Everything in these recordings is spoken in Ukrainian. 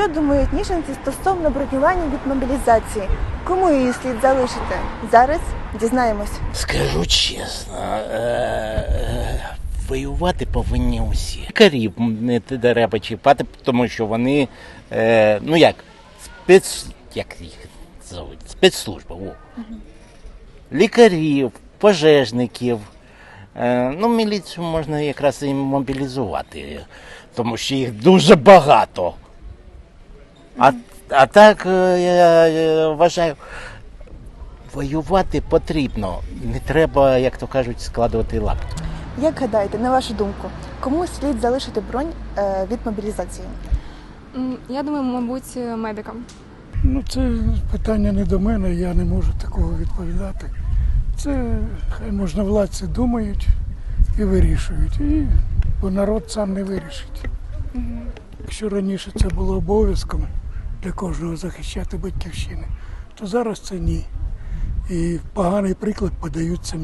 Що думають ніженці стосовно бронювання від мобілізації? Кому її слід залишити? Зараз дізнаємось. Скажу чесно, е, е, воювати повинні усі. Лікарів не треба чіпати, тому що вони, е, ну як, спец, як їх зовуть, спецслужба. О. Лікарів, пожежників. Ну, міліцію можна якраз і мобілізувати, тому що їх дуже багато. А, а так, е, я, я вважаю, воювати потрібно. Не треба, як то кажуть, складувати лапки. Як гадаєте, на вашу думку, кому слід залишити бронь е, від мобілізації? Я думаю, мабуть, медикам. Ну, це питання не до мене, я не можу такого відповідати. Це хай можновладці думають і вирішують. І, бо народ сам не вирішить. Якщо раніше це було обов'язком для кожного захищати батьківщини, то зараз це ні. І поганий приклад подаються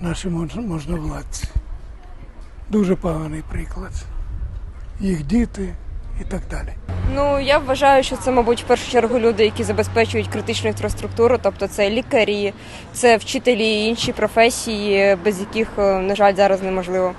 наші мож- можновладці. Дуже поганий приклад. Їх діти і так далі. Ну я вважаю, що це, мабуть, в першу чергу люди, які забезпечують критичну інфраструктуру, тобто це лікарі, це вчителі і інші професії, без яких, е, на жаль, зараз неможливо.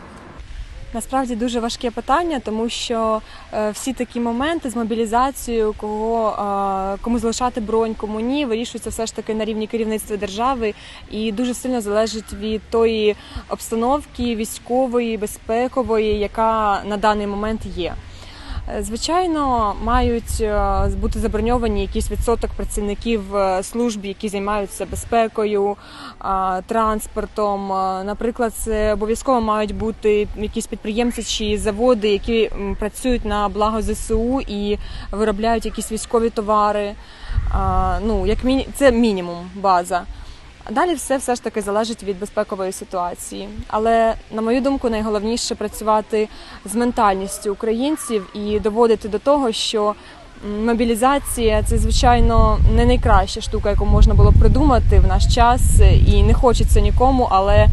Насправді дуже важке питання, тому що е, всі такі моменти з мобілізацією, кого е, кому залишати бронь, кому ні, вирішуються все ж таки на рівні керівництва держави і дуже сильно залежить від тої обстановки військової, безпекової, яка на даний момент є. Е, Звичайно, мають е, бути заброньовані якийсь відсоток працівників е, служб, які займаються безпекою, транспортом. Наприклад, це обов'язково мають бути якісь підприємці чи заводи, які працюють на благо ЗСУ і виробляють якісь військові товари. Ну, як міні... це мінімум база. Далі все все ж таки залежить від безпекової ситуації. Але на мою думку, найголовніше працювати з ментальністю українців і доводити до того, що мобілізація це звичайно не найкраща штука, яку можна було придумати в наш час, і не хочеться нікому, але е,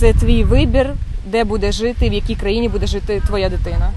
це твій вибір, де буде жити, в якій країні буде жити твоя дитина.